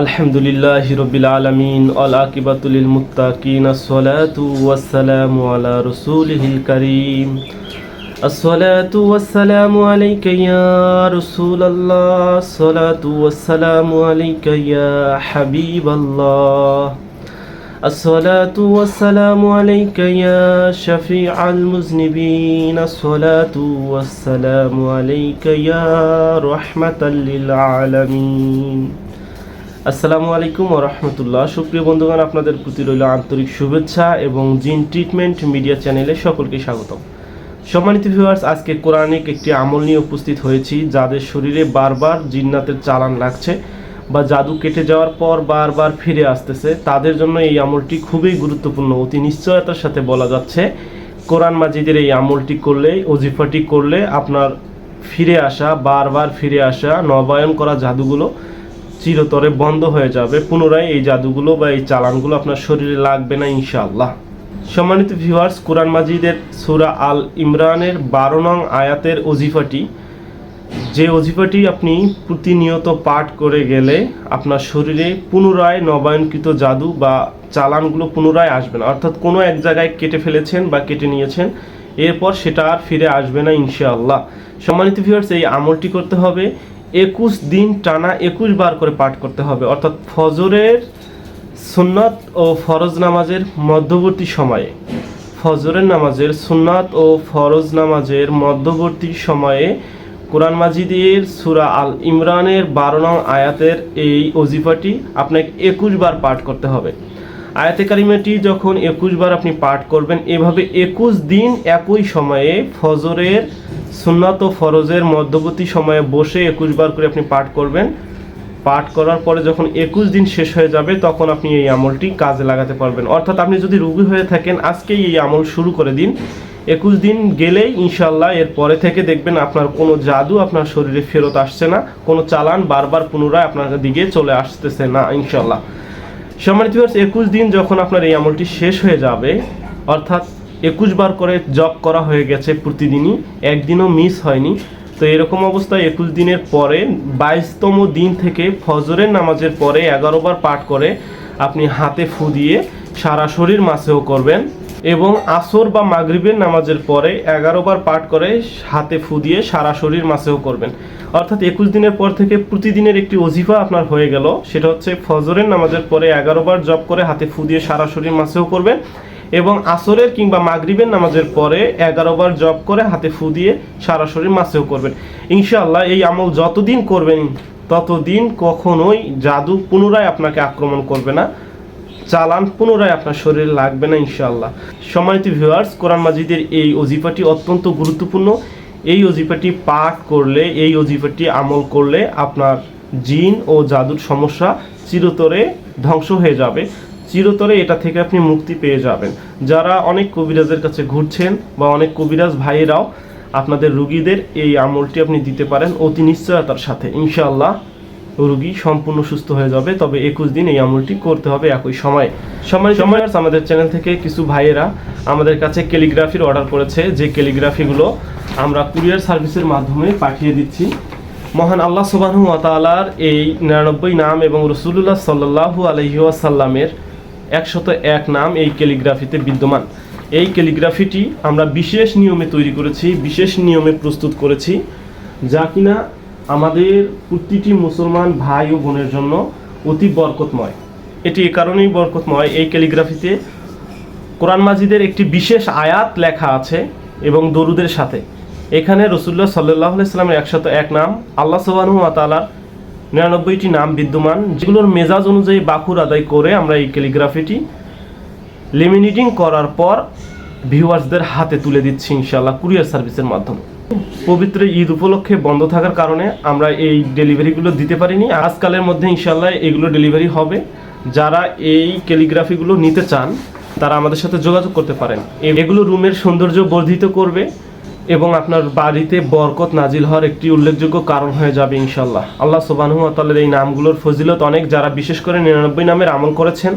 আলহামদুলিল্লাহ রবিল আলমিন আকিবাতুলিল মুত্তাকিন আসসালাতু ওয়াসসালামু আলা রসুলিহিল করিম আসসালাতু ওয়াসসালামু আলাইকা ইয়া রাসূলুল্লাহ আসসালাতু ওয়াসসালামু আলাইকা ইয়া হাবিবাল্লাহ الصلاة والسلام عليك يا شفيع المذنبين الصلاة والسلام عليك يا رحمة للعالمين আসসালামু আলাইকুম রহমতুল্লাহ। সুপ্রিয় বন্ধুগণ, আপনাদের প্রতি রইল আন্তরিক শুভেচ্ছা এবং জিন ট্রিটমেন্ট মিডিয়া চ্যানেলে সকলকে স্বাগতম। সম্মানিত ভিউয়ার্স আজকে কোরআনিক একটি আমল নিয়ে উপস্থিত হয়েছি, যাদের শরীরে বারবার জিন্নাতের চালান লাগছে বা জাদু কেটে যাওয়ার পর বারবার ফিরে আসতেছে, তাদের জন্য এই আমলটি খুবই গুরুত্বপূর্ণ। অতি নিশ্চয়তার সাথে বলা যাচ্ছে, কোরআন মাজিদের এই আমলটি করলে অজিফাটি করলে আপনার ফিরে আসা, বারবার ফিরে আসা, নবায়ন করা জাদুগুলো চিরতরে বন্ধ হয়ে যাবে। পুনরায় এই জাদুগুলো বা এই চালানগুলো আপনার শরীরে লাগবে না ইনশাআল্লাহ। সম্মানিত ভিউয়ার্স কোরআন মাজিদের সুরা আল ইমরানের বারো নং আয়াতের অজিফাটি যে অজিফাটি আপনি প্রতিনিয়ত পাঠ করে গেলে আপনার শরীরে পুনরায় নবায়নকৃত জাদু বা চালানগুলো পুনরায় আসবে না। অর্থাৎ কোনো এক জায়গায় কেটে ফেলেছেন বা কেটে নিয়েছেন, এরপর সেটা আর ফিরে আসবে না ইনশাআল্লাহ। সম্মানিত ভিউয়ার্স এই আমলটি করতে হবে একুশ দিন টানা একুশ বার করে পাঠ করতে হবে। অর্থাৎ ফজরের সুন্নাত ও ফরজ নামাজের মধ্যবর্তী সময়ে, ফজরের নামাজের সুন্নাত ও ফরজ নামাজের মধ্যবর্তী সময়ে কোরআন মাজিদের সুরা আল ইমরানের বারো নং আয়াতের এই অজিফাটি আপনাকে একুশ বার পাঠ করতে হবে। আয়াতে কারিমাটি যখন একুশ বার আপনি পাঠ করবেন, এভাবে একুশ দিন একই সময়ে ফজরের সুন্নাত ও ফরজের মধ্যবর্তী সময়ে বসে একুশ বার করে আপনি পাঠ করবেন। পাঠ করার পরে যখন একুশ দিন শেষ হয়ে যাবে, তখন আপনি এই আমলটি কাজে লাগাতে পারবেন। অর্থাৎ আপনি যদি রুগী হয়ে থাকেন, আজকেই এই আমল শুরু করে দিন। একুশ দিন গেলেই ইনশাল্লাহ এর পরে থেকে দেখবেন আপনার কোনো জাদু আপনার শরীরে ফেরত আসছে না, কোনো চালান বারবার পুনরায় আপনার দিকে চলে আসতেছে না ইনশাল্লাহ সম্মানিত একুশ দিন যখন আপনার এই আমলটি শেষ হয়ে যাবে, অর্থাৎ একুশ বার করে জব করা হয়ে গেছে প্রতিদিনই, একদিনও মিস হয়নি। তো এরকম অবস্থায় একুশ দিনের পরে, বাইশতম দিন থেকে ফজরের নামাজের পরে এগারো বার পাঠ করে আপনি হাতে ফু দিয়ে সারা শরীর মাসেও করবেন এবং আসর বা মাগরিবের নামাজের পরে এগারো বার পাঠ করে হাতে ফু দিয়ে সারা শরীর মাসেও করবেন। অর্থাৎ একুশ দিনের পর থেকে প্রতিদিনের একটি অজিফা আপনার হয়ে গেল, সেটা হচ্ছে ফজরের নামাজের পরে এগারো বার জব করে হাতে ফু দিয়ে সারা শরীর মাসেও করবেন এবং আসরের কিংবা মাগরিবের নামাজের পরে এগারো বার জব করে হাতে ফু দিয়ে সারা শরীর মাসেও করবেন। ইনশাআল্লাহ এই আমল যতদিন করবেন, ততদিন কখনোই জাদু পুনরায় আপনাকে আক্রমণ করবে না। চালান পুনরায় আপনার শরীরে লাগবে না ইনশাআল্লাহ। সম্মানিত ভিউয়ার্স কোরআন মাজিদের এই অজিফাটি অত্যন্ত গুরুত্বপূর্ণ। এই অজিফাটি পাঠ করলে, এই অজিফাটি আমল করলে আপনার জিন ও জাদুর সমস্যা চিরতরে ধ্বংস হয়ে যাবে। চিরতরে এটা থেকে আপনি মুক্তি পেয়ে যাবেন। যারা অনেক কবিরাজের কাছে ঘুরছেন বা অনেক কবিরাজ ভাইয়েরাও আপনাদের রুগীদের এই আমলটি আপনি দিতে পারেন অতি নিশ্চয়তার সাথে। ইনশাআল্লাহ রুগী সম্পূর্ণ সুস্থ হয়ে যাবে তবে একুশ দিন এই আমলটি করতে হবে একই সময়ে। সময় সময় আমাদের চ্যানেল থেকে কিছু ভাইয়েরা আমাদের কাছে ক্যালিগ্রাফির অর্ডার করেছে। যে ক্যালিগ্রাফিগুলো আমরা কুরিয়ার সার্ভিসের মাধ্যমে পাঠিয়ে দিচ্ছি। মহান আল্লাহ সুবাহু তালার এই নিরানব্বই নাম এবং রসুল্লাহ সাল্লাহু আলহিউসাল্লামের একশত এক নাম এই ক্যালিগ্রাফিতে বিদ্যমান। এই ক্যালিগ্রাফিটি আমরা বিশেষ নিয়মে তৈরি করেছি, বিশেষ নিয়মে প্রস্তুত করেছি, যা কিনা আমাদের প্রতিটি মুসলমান ভাই ও বোনের জন্য অতি বরকতময়। এটি এ কারণেই বরকতময়, এই ক্যালিগ্রাফিতে কোরআন মাজিদের একটি বিশেষ আয়াত লেখা আছে এবং দরুদের সাথে। এখানে রসুল্লাহ সাল্লাহ সাল্লামের একশত এক নাম আল্লাহ সুবাহু তালার নিরানব্বইটি নাম বিদ্যমান, যেগুলোর মেজাজ অনুযায়ী বাকুর আদায় করে আমরা এই ক্যালিগ্রাফিটি লেমিনেটিং করার পর ভিউয়ার্সদের হাতে তুলে দিচ্ছি ইনশাল্লাহ কুরিয়ার সার্ভিসের মাধ্যমে। পবিত্র ঈদ উপলক্ষে বন্ধ থাকার কারণে আমরা এই ডেলিভারিগুলো দিতে পারিনি। আজকালের মধ্যে ইনশাল্লাহ এগুলো ডেলিভারি হবে। যারা এই ক্যালিগ্রাফিগুলো নিতে চান, তারা আমাদের সাথে যোগাযোগ করতে পারেন। এগুলো রুমের সৌন্দর্য বর্ধিত করবে। এবং আপনার বাড়িতে বরকত নাজিল হওয়ার একটি উল্লেখযোগ্য কারণ হয়ে যাবে ইনশাল্লাহ আল্লাহ সুবাহু তালের এই নামগুলোর ফজিলত অনেক যারা বিশেষ করে নিরানব্বই নামের আমল করেছেন,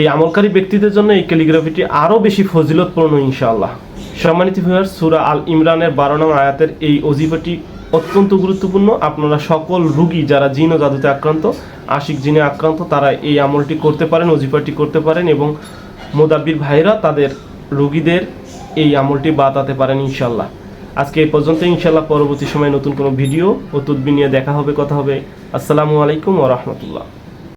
এই আমলকারী ব্যক্তিদের জন্য এই ক্যালিগ্রাফিটি আরও বেশি ফজিলতপূর্ণ ইনশাআল্লাহ। সম্মানিত ভিউয়ার সুরা আল ইমরানের বারো নং আয়াতের এই অজিফাটি অত্যন্ত গুরুত্বপূর্ণ। আপনারা সকল রুগী যারা জিন ও জাদুতে আক্রান্ত, আশিক জিনে আক্রান্ত, তারা এই আমলটি করতে পারেন, অজিফাটি করতে পারেন এবং মোদাব্বির ভাইরা তাদের রুগীদের এই আমলটি বাতাতে পারেন ইনশাল্লাহ। আজকে এই পর্যন্ত ইনশাল্লাহ পরবর্তী সময় নতুন কোনো ভিডিও ও তুদ্বি নিয়ে দেখা হবে, কথা হবে। আসসালামু আলাইকুম ও রহমতুল্লাহ।